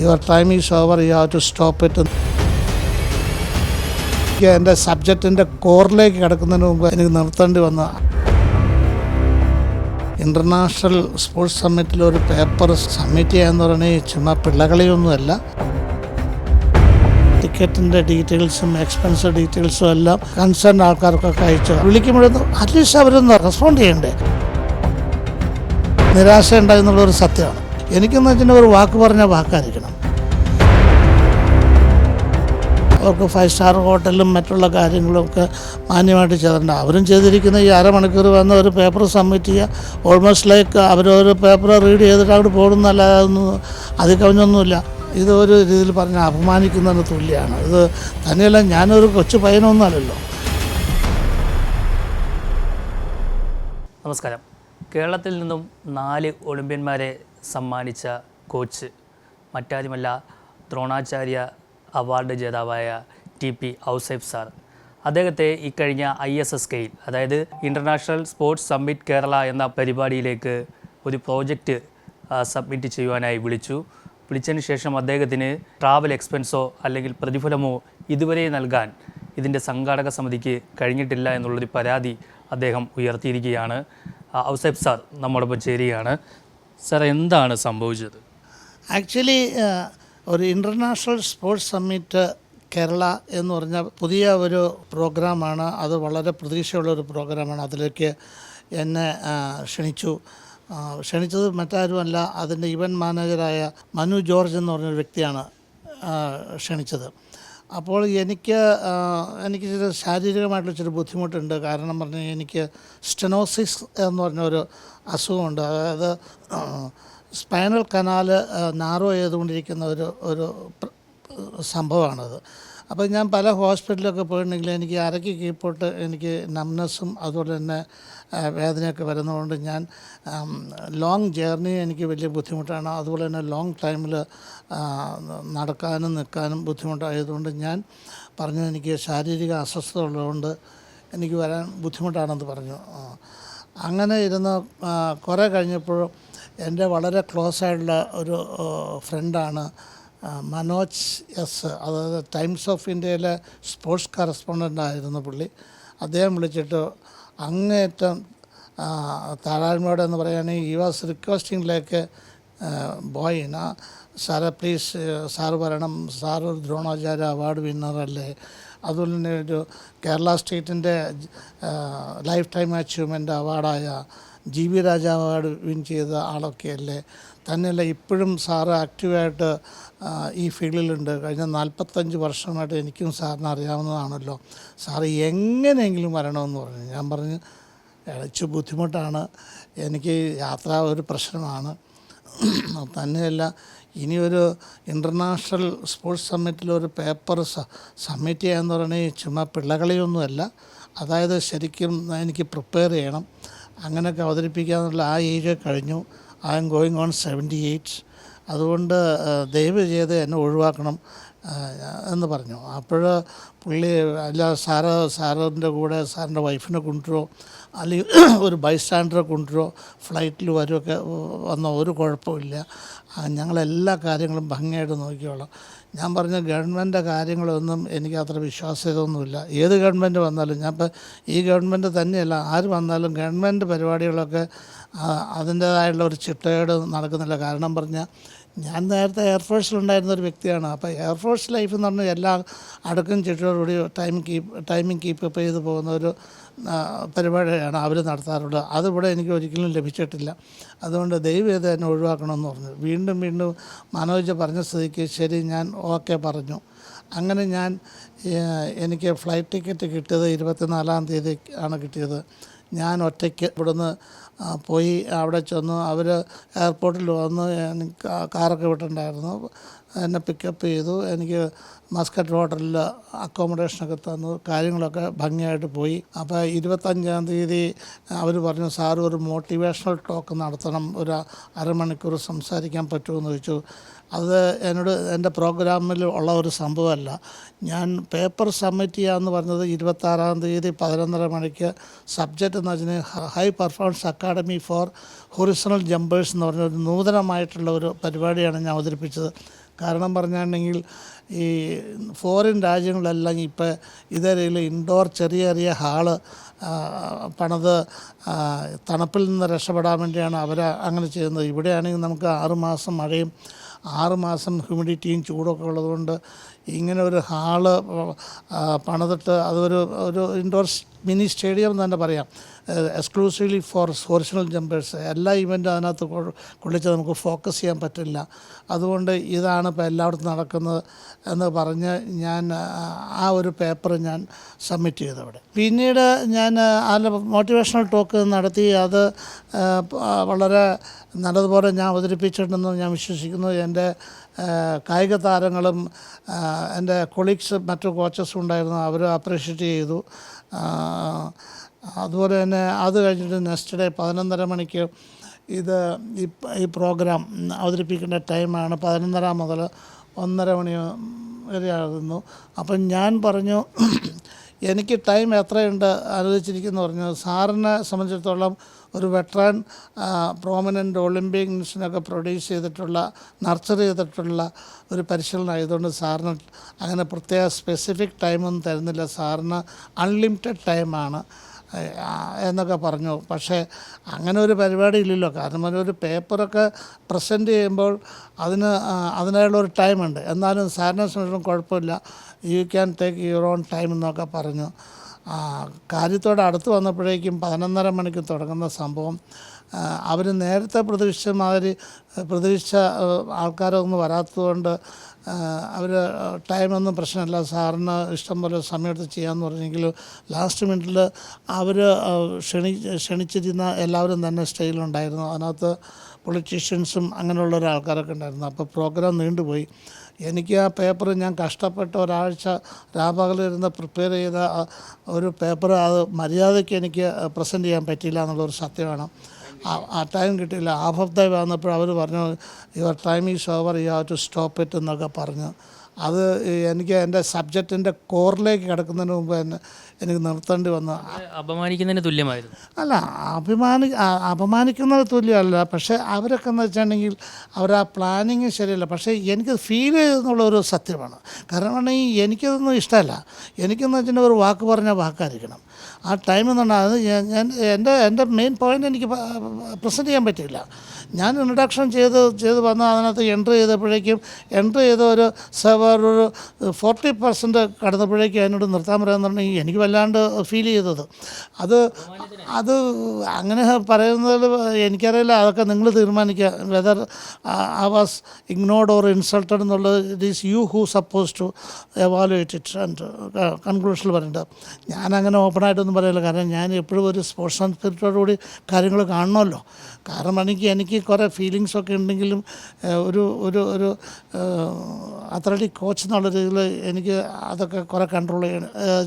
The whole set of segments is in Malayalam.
Your time is over you have to stop it എനിക്ക് എന്റെ സബ്ജക്റ്റിന്റെ കോറിലേക്ക് കിടക്കുന്നതിന് മുമ്പ് എനിക്ക് നിർത്തേണ്ടി വന്ന ഇന്റർനാഷണൽ സ്പോർട്സ് സമ്മിറ്റിൽ ഒരു പേപ്പർ സബ്മിറ്റ് ചെയ്യാന്ന് പറഞ്ഞാൽ ചുമ്മാ പിള്ളകളിയൊന്നുമല്ല. ടിക്കറ്റിന്റെ ഡീറ്റെയിൽസും എക്സ്പെൻസ് ഡീറ്റെയിൽസും എല്ലാം കൺസേൺ ആൾക്കാർക്കൊക്കെ അയച്ചു. വിളിക്കുമ്പോഴൊന്നും അറ്റ്ലീസ്റ്റ് അവരൊന്ന് റെസ്പോണ്ട് ചെയ്യണ്ടേ? നിരാശ ഉണ്ടായെന്നുള്ളൊരു സത്യമാണ്. എനിക്കെന്ന് വെച്ചാൽ ഒരു വാക്ക് പറഞ്ഞ വാക്കായിരിക്കണം. അവർക്ക് ഫൈവ് സ്റ്റാർ ഹോട്ടലും മറ്റുള്ള കാര്യങ്ങളൊക്കെ മാന്യമായിട്ട് ചെയ്തിട്ടുണ്ട്. അവരും ചെയ്തിരിക്കുന്ന ഈ അരമണിക്കൂർ വന്ന് ഒരു പേപ്പർ സബ്മിറ്റ് ചെയ്യുക. ഓൾമോസ്റ്റ് ലൈക്ക് അവരൊരു പേപ്പർ റീഡ് ചെയ്തിട്ട് അവിടെ പോകുന്നല്ലാതെ ഒന്നും അതിൽ കവിഞ്ഞൊന്നുമില്ല ഇത് ഒരു രീതിയിൽ പറഞ്ഞാൽ അപമാനിക്കുന്നതിന് തുല്യമാണ് ഇത് തന്നെയല്ല ഞാനൊരു കൊച്ചു പയ്യനൊന്നുമല്ലല്ലോ നമസ്കാരം. കേരളത്തിൽ നിന്നും നാല് ഒളിമ്പ്യന്മാരെ സമ്മാനിച്ച കോച്ച് മറ്റാരുമല്ല ദ്രോണാചാര്യ അവാർഡ് ജേതാവായ ടി പി ഔസൈഫ് സാർ. അദ്ദേഹത്തെ ഇക്കഴിഞ്ഞ ഐ എസ് എസ് കെയിൽ അതായത് ഇന്റർനാഷണൽ സ്പോർട്സ് സമ്മിറ്റ് കേരള എന്ന പരിപാടിയിലേക്ക് ഒരു പ്രോജക്റ്റ് സബ്മിറ്റ് ചെയ്യുവാനായി വിളിച്ചു. വിളിച്ചതിന് ശേഷം അദ്ദേഹത്തിന് ട്രാവൽ എക്സ്പെൻസോ അല്ലെങ്കിൽ പ്രതിഫലമോ ഇതുവരെ നൽകാൻ ഇതിന്റെ സംഘാടക സമിതിക്ക് കഴിഞ്ഞിട്ടില്ല എന്നുള്ളൊരു പരാതി അദ്ദേഹം ഉയർത്തിയിരിക്കുകയാണ്. ഔസൈബ് സാർ നമ്മോടൊപ്പം ചേരുകയാണ്. സാർ എന്താണ് സംഭവിച്ചത്? ആക്ച്വലി ഒരു ഇന്റർനാഷണൽ സ്പോർട്സ് സമ്മിറ്റ് കേരള എന്ന് പറഞ്ഞ പുതിയ ഒരു പ്രോഗ്രാമാണ്. അത് വളരെ പ്രതീക്ഷയുള്ള ഒരു പ്രോഗ്രാമാണ്. അതിലേക്ക് എന്നെ ക്ഷണിച്ചു. ക്ഷണിച്ചത് മറ്റാരുമല്ല അതിന്റെ ഇവന്റ് മാനേജറായ മനു ജോർജ് എന്ന് പറഞ്ഞൊരു വ്യക്തിയാണ് ക്ഷണിച്ചത്. അപ്പോൾ എനിക്ക് എനിക്ക് ചില ശാരീരികമായിട്ടുള്ള ചില ബുദ്ധിമുട്ടുണ്ട്. കാരണം പറഞ്ഞു എനിക്ക് സ്റ്റെനോസിസ് എന്ന് പറഞ്ഞൊരു അസുഖമുണ്ട്. അതായത് സ്പൈനൽ കനാൽ നാറോ ചെയ്തുകൊണ്ടിരിക്കുന്ന ഒരു ഒരു സംഭവമാണത്. അപ്പോൾ ഞാൻ പല ഹോസ്പിറ്റലൊക്കെ പോയിട്ടുണ്ടെങ്കിൽ എനിക്ക് അരയ്ക്ക് കീഴ്പോട്ട് എനിക്ക് നംനെസ്സും അതുപോലെ തന്നെ വേദനയൊക്കെ വരുന്നതുകൊണ്ട് ഞാൻ ലോങ് ജേർണി എനിക്ക് വലിയ ബുദ്ധിമുട്ടാണ്. അതുപോലെ തന്നെ ലോങ് ടൈമിൽ നടക്കാനും നിൽക്കാനും ബുദ്ധിമുട്ടായതുകൊണ്ട് ഞാൻ പറഞ്ഞു എനിക്ക് ശാരീരിക അസ്വസ്ഥത ഉള്ളതുകൊണ്ട് എനിക്ക് വരാൻ ബുദ്ധിമുട്ടാണെന്ന് പറഞ്ഞു. അങ്ങനെ ഇരുന്ന് കുറേ കഴിഞ്ഞപ്പോൾ എന്റെ വളരെ ക്ലോസ് ആയിട്ടുള്ള ഒരു ഫ്രണ്ടാണ് മനോജ് എസ്. അതായത് ടൈംസ് ഓഫ് ഇന്ത്യയിലെ സ്പോർട്സ് കറസ്പോണ്ടന്റ് ആയിരുന്നു പുള്ളി. അദ്ദേഹം വിളിച്ചിട്ട് അങ്ങേറ്റം താരാഴ്മയോടെ എന്ന് പറയുകയാണെങ്കിൽ ഈ വാസ് റിക്വസ്റ്റിംഗ് ലൈക്ക് ബോയ് നാ സാറെ പ്ലീസ് സാറ് വരണം സാർ ഒരു ദ്രോണാചാര്യ അവാർഡ് വിന്നറല്ലേ അതുപോലെ തന്നെ ഒരു കേരള സ്റ്റേറ്റിന്റെ ലൈഫ് ടൈം അച്ചീവ്മെന്റ് അവാർഡായ ജി വി രാജാവാട് വിൻ ചെയ്ത ആളൊക്കെയല്ലേ? തന്നെയല്ല ഇപ്പോഴും സാറ് ആക്റ്റീവായിട്ട് ഈ ഫീൽഡിലുണ്ട്. കഴിഞ്ഞ നാൽപ്പത്തഞ്ച് വർഷമായിട്ട് എനിക്കും സാറിന് അറിയാവുന്നതാണല്ലോ. സാറ് എങ്ങനെയെങ്കിലും വരണമെന്ന് പറഞ്ഞു. ഞാൻ പറഞ്ഞു ഇളച്ച് ബുദ്ധിമുട്ടാണ്. എനിക്ക് യാത്ര ഒരു പ്രശ്നമാണ്. തന്നെയല്ല ഒരു ഇന്റർനാഷണൽ സ്പോർട്സ് സമ്മിറ്റിൽ ഒരു പേപ്പർ സബ്മിറ്റ് ചെയ്യാന്ന് പറഞ്ഞാൽ ചുമ്മാ പിള്ളകളിയൊന്നുമല്ല. അതായത് ശരിക്കും എനിക്ക് പ്രിപ്പയർ ചെയ്യണം. അങ്ങനെയൊക്കെ അവതരിപ്പിക്കാന്നുള്ള ആ ഏജ് കഴിഞ്ഞു. I'm going on seventy eight അതുകൊണ്ട് ദയവ് ചെയ്ത് എന്നെ ഒഴിവാക്കണം എന്ന് പറഞ്ഞു. അപ്പോൾ പുള്ളി അല്ല സാറ് സാറിന്റെ കൂടെ സാറിന്റെ വൈഫിനെ കൊണ്ടുവരുമോ? അല്ലെങ്കിൽ ഒരു ബൈസ്റ്റാൻഡറെ കൊണ്ടുവരുമോ? ഫ്ലൈറ്റിൽ വരുമൊക്കെ വന്ന ഒരു കുഴപ്പമില്ല. ഞങ്ങളെല്ലാ കാര്യങ്ങളും ഭംഗിയായിട്ട് നോക്കിക്കോളാം. ഞാൻ പറഞ്ഞ ഗവൺമെന്റ് കാര്യങ്ങളൊന്നും എനിക്ക് അത്ര വിശ്വാസ്യതയൊന്നുമില്ല. ഏത് ഗവൺമെന്റ് വന്നാലും ഞാൻ ഇപ്പോൾ ഈ ഗവൺമെന്റ് തന്നെയല്ല ആര് വന്നാലും ഗവൺമെന്റ് പരിപാടികളൊക്കെ അതിന്റേതായുള്ള ഒരു ചിട്ടയോട് നടക്കുന്നില്ല. കാരണം പറഞ്ഞാൽ ഞാൻ നേരത്തെ എയർഫോഴ്സിലുണ്ടായിരുന്ന ഒരു വ്യക്തിയാണ്. അപ്പോൾ എയർഫോഴ്സ് ലൈഫ് എന്ന് പറഞ്ഞാൽ എല്ലാ അടുക്കും ചിട്ടയോടുകൂടി time keep timing keep up ചെയ്ത് പോകുന്ന ഒരു പരിപാടിയാണ് അവർ നടത്താറുള്ളത്. അതിവിടെ എനിക്ക് ഒരിക്കലും ലഭിച്ചിട്ടില്ല. അതുകൊണ്ട് ദൈവം ഇത് എന്നെ ഒഴിവാക്കണമെന്ന് പറഞ്ഞു. വീണ്ടും വീണ്ടും മനോജ് പറഞ്ഞ സ്ഥിതിക്ക് ശരി ഞാൻ ഓക്കെ പറഞ്ഞു. അങ്ങനെ ഞാൻ എനിക്ക് ഫ്ലൈറ്റ് ടിക്കറ്റ് കിട്ടിയത് ഇരുപത്തിനാലാം തീയതി ആണ് കിട്ടിയത്. ഞാൻ ഒറ്റയ്ക്ക് ഇവിടുന്ന് പോയി അവിടെ ചെന്ന് അവർ എയർപോർട്ടിൽ വന്ന് കാറൊക്കെ വിട്ടിട്ടുണ്ടായിരുന്നു. എന്നെ പിക്കപ്പ് ചെയ്തു. എനിക്ക് മസ്കറ്റ് ഹോട്ടലിൽ അക്കോമഡേഷനൊക്കെ തന്നു. കാര്യങ്ങളൊക്കെ ഭംഗിയായിട്ട് പോയി. അപ്പോൾ ഇരുപത്തഞ്ചാം തീയതി അവർ പറഞ്ഞു സാർ ഒരു മോട്ടിവേഷണൽ ടോക്ക് നടത്തണം. ഒരു അരമണിക്കൂർ സംസാരിക്കാൻ പറ്റുമെന്ന് ചോദിച്ചു. അത് എന്നോട് എന്റെ പ്രോഗ്രാമിൽ ഉള്ള ഒരു സംഭവമല്ല. ഞാൻ പേപ്പർ സബ്മിറ്റ് ചെയ്യാമെന്ന് പറഞ്ഞത് ഇരുപത്താറാം തീയതി പതിനൊന്നര മണിക്ക്. സബ്ജക്റ്റ് എന്ന് വെച്ചാൽ high performance academy for horizontal jumpers എന്ന് പറഞ്ഞ ഒരു നൂതനമായിട്ടുള്ള ഒരു പരിപാടിയാണ് ഞാൻ അവതരിപ്പിച്ചത്. കാരണം പറഞ്ഞാണെങ്കിൽ ഈ ഫോറിൻ രാജ്യങ്ങളെല്ലാം ഇപ്പോൾ ഇതരയിൽ ഇൻഡോർ ചെറിയ ചെറിയ ഹാൾ പണത് തണുപ്പിൽ നിന്ന് രക്ഷപ്പെടാൻ വേണ്ടിയാണ് അവർ അങ്ങനെ ചെയ്യുന്നത്. ഇവിടെയാണെങ്കിൽ നമുക്ക് ആറുമാസം മഴയും ആറുമാസം ഹ്യൂമിഡിറ്റിയും ചൂടൊക്കെ ഉള്ളതുകൊണ്ട് ഇങ്ങനെ ഒരു ഹാൾ പണിതിട്ട് അതൊരു ഒരു ഇൻഡോർ മിനി സ്റ്റേഡിയം എന്ന് തന്നെ പറയാം. എക്സ്ക്ലൂസീവ്ലി ഫോർ ഒറിജിനൽ ജമ്പേഴ്സ് എല്ലാ ഇവന്റും അതിനകത്ത് കൊള്ളിച്ച് നമുക്ക് ഫോക്കസ് ചെയ്യാൻ പറ്റില്ല. അതുകൊണ്ട് ഇതാണ് ഇപ്പോൾ എല്ലായിടത്തും നടക്കുന്നത് എന്ന് പറഞ്ഞ് ഞാൻ ആ, ഒരു പേപ്പർ ഞാൻ സബ്മിറ്റ് ചെയ്തു അവിടെ പിന്നീട് ഞാൻ അതിൽ മോട്ടിവേഷണൽ ടോക്ക് നടത്തി. അത് വളരെ നല്ലതുപോലെ ഞാൻ അവതരിപ്പിച്ചിട്ടുണ്ടെന്ന് ഞാൻ വിശ്വസിക്കുന്നു. എന്റെ കായിക താരങ്ങളും എന്റെ കൊളീഗ്സ് മറ്റു കോച്ചസും ഉണ്ടായിരുന്നു അവർ അപ്രീഷിയേറ്റ് ചെയ്തു. അതുപോലെ തന്നെ അത് കഴിഞ്ഞിട്ട് നെക്സ്റ്റ് ഡേ പതിനൊന്നര മണിക്ക് ഇത് ഈ പ്രോഗ്രാം അവതരിപ്പിക്കേണ്ട ടൈമാണ്. പതിനൊന്നര മുതൽ ഒന്നര മണി വരെയായിരുന്നു. അപ്പം ഞാൻ പറഞ്ഞു എനിക്ക് ടൈം എത്രയുണ്ട് അനുവദിച്ചിരിക്കുന്നു പറഞ്ഞു. സാറിനെ സംബന്ധിച്ചിടത്തോളം ഒരു വെട്രാൻ പ്രോമിനന്റ് ഒളിമ്പിക്സിനൊക്കെ പ്രൊഡ്യൂസ് ചെയ്തിട്ടുള്ള നർച്ചർ ചെയ്തിട്ടുള്ള ഒരു പരിശീലനം ആയതുകൊണ്ട് സാറിന് അങ്ങനെ പ്രത്യേക സ്പെസിഫിക് ടൈമൊന്നും തരുന്നില്ല. സാറിന് അൺലിമിറ്റഡ് ടൈമാണ് എന്നൊക്കെ പറഞ്ഞു. പക്ഷേ അങ്ങനെ ഒരു പരിപാടി ഇല്ലല്ലോ. കാരണം ഒരു പേപ്പറൊക്കെ പ്രസന്റ് ചെയ്യുമ്പോൾ അതിന് അതിനായുള്ള ഒരു ടൈമുണ്ട് എന്നാലും സാറിനെ സംബന്ധിച്ചിടത്തോളം കുഴപ്പമില്ല. You can take your own time എന്നൊക്കെ പറഞ്ഞു. കാര്യത്തോട് അടുത്ത് വന്നപ്പോഴേക്കും പതിനൊന്നര മണിക്ക് തുടങ്ങുന്ന സംഭവം. അവർ നേരത്തെ പ്രതീക്ഷിച്ച മാതിരി പ്രതീക്ഷിച്ച ആൾക്കാരൊന്നും വരാത്തതുകൊണ്ട് അവർ ടൈമൊന്നും പ്രശ്നമല്ല. സാറിന് ഇഷ്ടം പോലെ സമയത്ത് ചെയ്യാമെന്ന് പറഞ്ഞെങ്കിലും ലാസ്റ്റ് മിനിറ്റിൽ അവർ ക്ഷണി ക്ഷണിച്ചിരുന്ന എല്ലാവരും തന്നെ സ്റ്റേജിലുണ്ടായിരുന്നു അതിനകത്ത് പൊളിറ്റീഷ്യൻസും അങ്ങനെയുള്ള ഒരാൾക്കാരൊക്കെ ഉണ്ടായിരുന്നു. അപ്പോൾ പ്രോഗ്രാം നീണ്ടുപോയി. എനിക്ക് ആ പേപ്പർ ഞാൻ കഷ്ടപ്പെട്ട ഒരാഴ്ച രാപകലിരുന്ന് പ്രിപ്പയർ ചെയ്ത ഒരു പേപ്പർ അത് മര്യാദയ്ക്ക് എനിക്ക് പ്രസന്റ് ചെയ്യാൻ പറ്റിയില്ല എന്നുള്ളൊരു സത്യമാണ്. ആ- ടൈം കിട്ടിയില്ല. ദ വന്നപ്പോൾ അവർ പറഞ്ഞു your time is over you have to stop it എന്നൊക്കെ പറഞ്ഞു. അത് എനിക്ക് എന്റെ സബ്ജക്റ്റിന്റെ കോറിലേക്ക് കിടക്കുന്നതിന് മുമ്പ് തന്നെ എനിക്ക് നിർത്തേണ്ടി വന്ന അപമാനിക്കുന്നതിന് തുല്യമായിരുന്നു. അല്ല അഭിമാനി അപമാനിക്കുന്നത് തുല്യമല്ല. പക്ഷേ അവരൊക്കെ എന്ന് വെച്ചിട്ടുണ്ടെങ്കിൽ അവർ ആ പ്ലാനിങ് ശരിയല്ല. പക്ഷേ എനിക്ക് ഫീൽ ചെയ്തെന്നുള്ളൊരു സത്യമാണ്. കാരണം എനിക്കതൊന്നും ഇഷ്ടമല്ല. എനിക്കെന്ന് വെച്ചിട്ടുണ്ടെങ്കിൽ ഒരു വാക്ക് പറഞ്ഞ വാക്കായിരിക്കണം. ആ ടൈം എന്നുണ്ട് അത് ഞാൻ എന്റെ എന്റെ മെയിൻ പോയിന്റ് എനിക്ക് പ്രസന്റ് ചെയ്യാൻ പറ്റില്ല ഞാൻ ഇൻട്രഡക്ഷൻ ചെയ്ത് ചെയ്ത് വന്ന അതിനകത്ത് എൻട്രി ചെയ്തപ്പോഴേക്കും എൻട്രി ചെയ്ത ഒരു സെവർ ഒരു ഫോർട്ടി പെർസെന്റ് കടന്നപ്പോഴേക്കും എന്നോട് നിർത്താൻ പറയാമെന്നുണ്ടെങ്കിൽ എനിക്ക് വല്ലാണ്ട് ഫീൽ ചെയ്തത്. അത് അത് അങ്ങനെ പറയുന്നതിൽ എനിക്കറിയില്ല. അതൊക്കെ നിങ്ങൾ തീരുമാനിക്കുക. Whether I was ignored or insulted എന്നുള്ളത് it is you who suppose to evaluate it and കൺക്ലൂഷനിൽ പറയേണ്ടത് ഞാൻ അങ്ങനെ ഓപ്പണായിട്ടൊന്നും പറയില്ല. കാരണം ഞാൻ എപ്പോഴും ഒരു സ്പോർട്സ് സ്പിരിറ്റോടുകൂടി കാര്യങ്ങൾ കാണണമല്ലോ. കാരണം എനിക്ക് എനിക്ക് കുറേ ഫീലിങ്സ് ഒക്കെ ഉണ്ടെങ്കിലും ഒരു ഒരു ഒരു അത്ലറ്റിക് കോച്ച് എന്നുള്ള രീതിയിൽ എനിക്ക് അതൊക്കെ കുറേ കൺട്രോൾ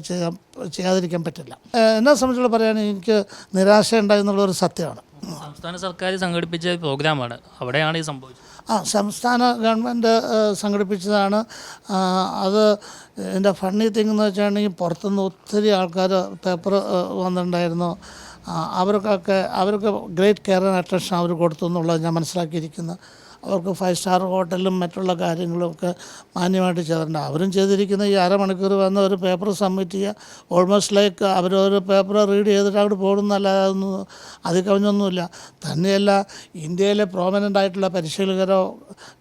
ചെയ്യാൻ ചെയ്യാതിരിക്കാൻ പറ്റില്ല. എന്നെ സംബന്ധിച്ചുള്ള പറയുകയാണെങ്കിൽ എനിക്ക് നിരാശ ഉണ്ടായി എന്നുള്ളൊരു സത്യമാണ്. സംസ്ഥാന സർക്കാർ സംഘടിപ്പിച്ച പ്രോഗ്രാമാണ്. അവിടെയാണ് ഈ സംഭവിച്ചത്. ആ സംസ്ഥാന ഗവൺമെന്റ് സംഘടിപ്പിച്ചതാണ്. അത് എന്റെ ഫണ്ണി തിങ് എന്ന് വെച്ചിട്ടുണ്ടെങ്കിൽ പുറത്തുനിന്ന് ഒത്തിരി ആൾക്കാർ പേപ്പർ വന്നിട്ടുണ്ടായിരുന്നു. അവർക്കൊക്കെ അവർക്ക് ഗ്രേറ്റ് കെയർ ആൻഡ് അറ്റൻഷൻ അവർ കൊടുത്തു എന്നുള്ളത് ഞാൻ മനസ്സിലാക്കിയിരിക്കുന്നു. അവർക്ക് ഫൈവ് സ്റ്റാർ ഹോട്ടലും മറ്റുള്ള കാര്യങ്ങളും ഒക്കെ മാന്യമായിട്ട് ചെയ്തിട്ടുണ്ട്. അവരും ചെയ്തിരിക്കുന്ന ഈ അരമണിക്കൂർ വന്ന് ഒരു പേപ്പർ സബ്മിറ്റ് ചെയ്യുക. ഓൾമോസ്റ്റ് ലൈക്ക് അവരൊരു പേപ്പർ റീഡ് ചെയ്തിട്ട് അവിടെ പോകുന്നല്ലാതെ ഒന്നും അതിൽ കവിഞ്ഞൊന്നുമില്ല തന്നെയല്ല ഇന്ത്യയിലെ പ്രോമിനന്റ് ആയിട്ടുള്ള പരിശീലകരോ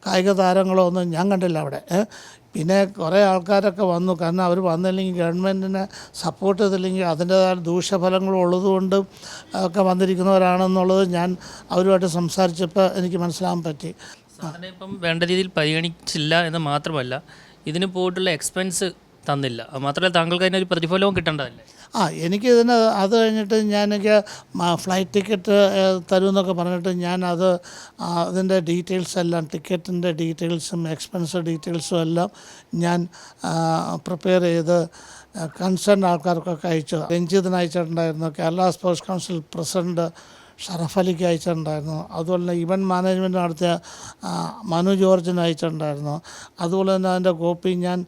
കായിക താരങ്ങളോ ഒന്നും ഞാൻ കണ്ടില്ല അവിടെ. പിന്നെ കുറേ ആൾക്കാരൊക്കെ വന്നു. കാരണം അവർ വന്നില്ലെങ്കിൽ ഗവൺമെന്റിനെ സപ്പോർട്ട് ചെയ്തില്ലെങ്കിൽ അതിന്റേതായ ദൂഷ്യഫലങ്ങൾ ഉള്ളതുകൊണ്ടും ഒക്കെ വന്നിരിക്കുന്നവരാണെന്നുള്ളത് ഞാൻ അവരുമായിട്ട് സംസാരിച്ചപ്പോൾ എനിക്ക് മനസ്സിലാകാൻ പറ്റി. ഇപ്പം വേണ്ട രീതിയിൽ പരിഗണിച്ചില്ല എന്ന് മാത്രമല്ല ഇതിന് പോയിട്ടുള്ള എക്സ്പെൻസ് തന്നില്ല. മാത്രമല്ല താങ്കൾക്ക് അതിനൊരു പ്രതിഫലവും കിട്ടേണ്ടതല്ലേ? ആ എനിക്ക് ഇതിന് അത് കഴിഞ്ഞിട്ട് ഞാൻ എനിക്ക് ഫ്ലൈറ്റ് ടിക്കറ്റ് തരുമെന്നൊക്കെ പറഞ്ഞിട്ട് ഞാൻ അത് അതിന്റെ ഡീറ്റെയിൽസ് എല്ലാം ടിക്കറ്റിന്റെ ഡീറ്റെയിൽസും എക്സ്പെൻസ് ഡീറ്റെയിൽസും എല്ലാം ഞാൻ പ്രിപ്പയർ ചെയ്ത് കൺസേൺ ആൾക്കാർക്കൊക്കെ അയച്ചു. രഞ്ജിതിന് അയച്ചിട്ടുണ്ടായിരുന്നു Kerala sports council president Sharaf അലിക്ക് അയച്ചിട്ടുണ്ടായിരുന്നു. അതുപോലെ തന്നെ ഇവന്റ് മാനേജ്മെന്റ് നടത്തിയ മനു ജോർജിന് അയച്ചിട്ടുണ്ടായിരുന്നു. അതുപോലെ തന്നെ അതിന്റെ കോപ്പി ഞാൻ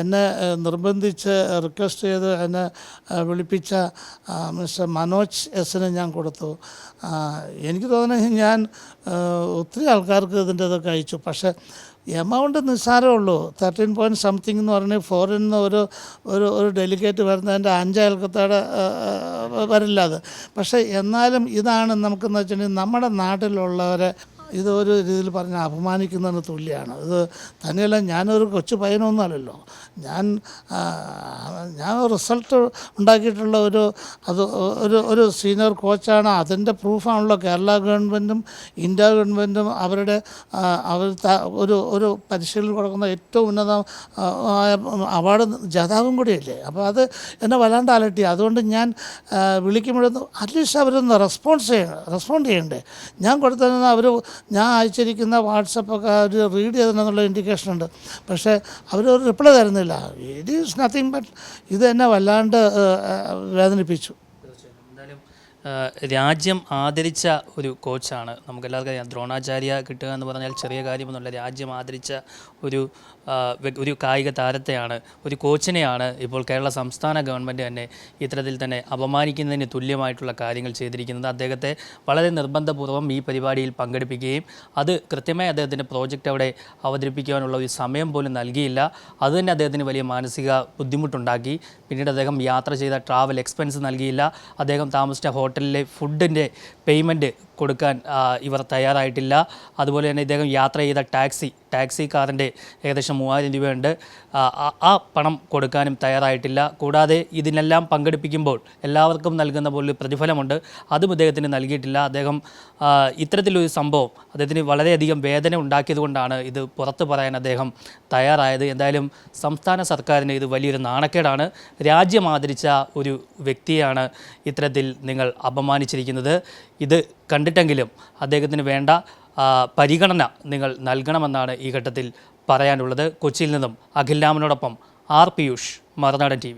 എന്നെ നിർബന്ധിച്ച് റിക്വസ്റ്റ് ചെയ്ത് എന്നെ വിളിപ്പിച്ച മിസ്റ്റർ മനോജ് എസിന് ഞാൻ കൊടുത്തു. എനിക്ക് തോന്നുന്നത് ഞാൻ ഒത്തിരി ആൾക്കാർക്ക് ഇതിന്റെ ഇതൊക്കെ അയച്ചു. പക്ഷേ എമൗണ്ട് നിസ്സാരമേ ഉള്ളൂ തേർട്ടീൻ പോയിന്റ് സംതിങ് എന്ന് പറഞ്ഞ് ഫോറിൻ നിന്ന് ഒരു ഒരു ഒരു ഡെലിഗേറ്റ് വരുന്നതിന്റെ അഞ്ചയൽക്കത്തോടെ വരില്ല അത്. പക്ഷേ എന്നാലും ഇതാണ് നമുക്കെന്ന് വെച്ചിട്ടുണ്ടെങ്കിൽ നമ്മുടെ നാട്ടിലുള്ളവരെ ഇതൊരു രീതിയിൽ പറഞ്ഞാൽ അപമാനിക്കുന്നതിന് തുല്യമാണ് ഇത് തന്നെയല്ല ഞാനൊരു കൊച്ചു പയ്യനൊന്നുമല്ലല്ലോ ഞാൻ ഞാൻ റിസൾട്ട് ഉണ്ടാക്കിയിട്ടുള്ള ഒരു അത് ഒരു ഒരു സീനിയർ കോച്ചാണ്. അതിന്റെ പ്രൂഫാണല്ലോ കേരള ഗവൺമെന്റും ഇന്ത്യ ഗവൺമെന്റും അവരുടെ അവർ ഒരു ഒരു പരിശീലനം കൊടുക്കുന്ന ഏറ്റവും ഉന്നത അവാർഡ് ജേതാവും കൂടിയല്ലേ. അപ്പോൾ അത് എന്നെ വല്ലാണ്ട് അലട്ടി. അതുകൊണ്ട് ഞാൻ വിളിക്കുമ്പോഴൊന്നും അറ്റ്ലീസ്റ്റ് അവരൊന്ന് റെസ്പോൺസ് ചെയ്യണം റെസ്പോണ്ട് ചെയ്യണ്ടേ? ഞാൻ കൊടുത്തതെന്ന് അവർ ഞാൻ അയച്ചിരിക്കുന്ന വാട്സപ്പൊക്കെ അവർ റീഡ് ചെയ്തെന്നുള്ള ഇൻഡിക്കേഷൻ ഉണ്ട്. പക്ഷേ അവർ റിപ്ലൈ തരുന്നില്ല. ഇറ്റ് ഈസ് നത്തിങ് ബട്ട് ഇത് എന്നെ വല്ലാണ്ട് വേദനിപ്പിച്ചു. രാജ്യം ആദരിച്ച ഒരു കോച്ചാണ്. നമുക്ക് എല്ലാവർക്കും അറിയാം ദ്രോണാചാര്യ കിട്ടുക എന്ന് പറഞ്ഞാൽ ചെറിയ കാര്യമൊന്നുമല്ല. രാജ്യം ആദരിച്ച ഒരു ഒരു കായിക താരത്തെയാണ് ഒരു കോച്ചിനെയാണ് ഇപ്പോൾ കേരള സംസ്ഥാന ഗവൺമെന്റ് തന്നെ ഇത്തരത്തിൽ തന്നെ അപമാനിക്കുന്നതിന് തുല്യമായിട്ടുള്ള കാര്യങ്ങൾ ചെയ്തിരിക്കുന്നത്. അദ്ദേഹത്തെ വളരെ നിർബന്ധപൂർവം ഈ പരിപാടിയിൽ പങ്കെടുപ്പിക്കുകയും അത് കൃത്യമായി അദ്ദേഹത്തിന്റെ പ്രോജക്റ്റ് അവിടെ അവതരിപ്പിക്കുവാനുള്ള ഒരു സമയം പോലും നൽകിയില്ല. അത് തന്നെ അദ്ദേഹത്തിന് വലിയ മാനസിക ബുദ്ധിമുട്ടുണ്ടാക്കി. പിന്നീട് അദ്ദേഹം യാത്ര ചെയ്ത ട്രാവൽ എക്സ്പെൻസ് നൽകിയില്ല. അദ്ദേഹം താമസിച്ച ഹോട്ടലിലെ ഫുഡിന്റെ പേയ്മെന്റ് കൊടുക്കാൻ ഇവർ തയ്യാറായിട്ടില്ല. അതുപോലെ തന്നെ ഇദ്ദേഹം യാത്ര ചെയ്ത ടാക്സി ടാക്സി കാറിന്റെ ഏകദേശം മൂവായിരം രൂപയുണ്ട്. ആ, പണം കൊടുക്കാനും തയ്യാറായിട്ടില്ല. കൂടാതെ ഇതിനെല്ലാം പങ്കെടുപ്പിക്കുമ്പോൾ എല്ലാവർക്കും നൽകുന്ന പോലെ പ്രതിഫലമുണ്ട്. അതും അദ്ദേഹത്തിന് നൽകിയിട്ടില്ല. അദ്ദേഹം ഇത്തരത്തിലൊരു സംഭവം അദ്ദേഹത്തിന് വളരെയധികം വേദന ഉണ്ടാക്കിയതുകൊണ്ടാണ് ഇത് പുറത്തു പറയാൻ അദ്ദേഹം തയ്യാറായത്. എന്തായാലും സംസ്ഥാന സർക്കാരിന് ഇത് വലിയൊരു നാണക്കേടാണ്. രാജ്യം ആദരിച്ച ഒരു വ്യക്തിയാണ് ഇത്തരത്തിൽ നിങ്ങൾ അപമാനിച്ചിരിക്കുന്നത്. ഇത് കണ്ടിട്ടെങ്കിലും അദ്ദേഹത്തിന് വേണ്ട പരിഗണന നിങ്ങൾ നൽകണമെന്നാണ് ഈ ഘട്ടത്തിൽ പറയാനുള്ളത്. കൊച്ചിയിൽ നിന്നും അഖിൽ രാമനോടൊപ്പം ആർ പിയൂഷ് മറുനാടൻ ടി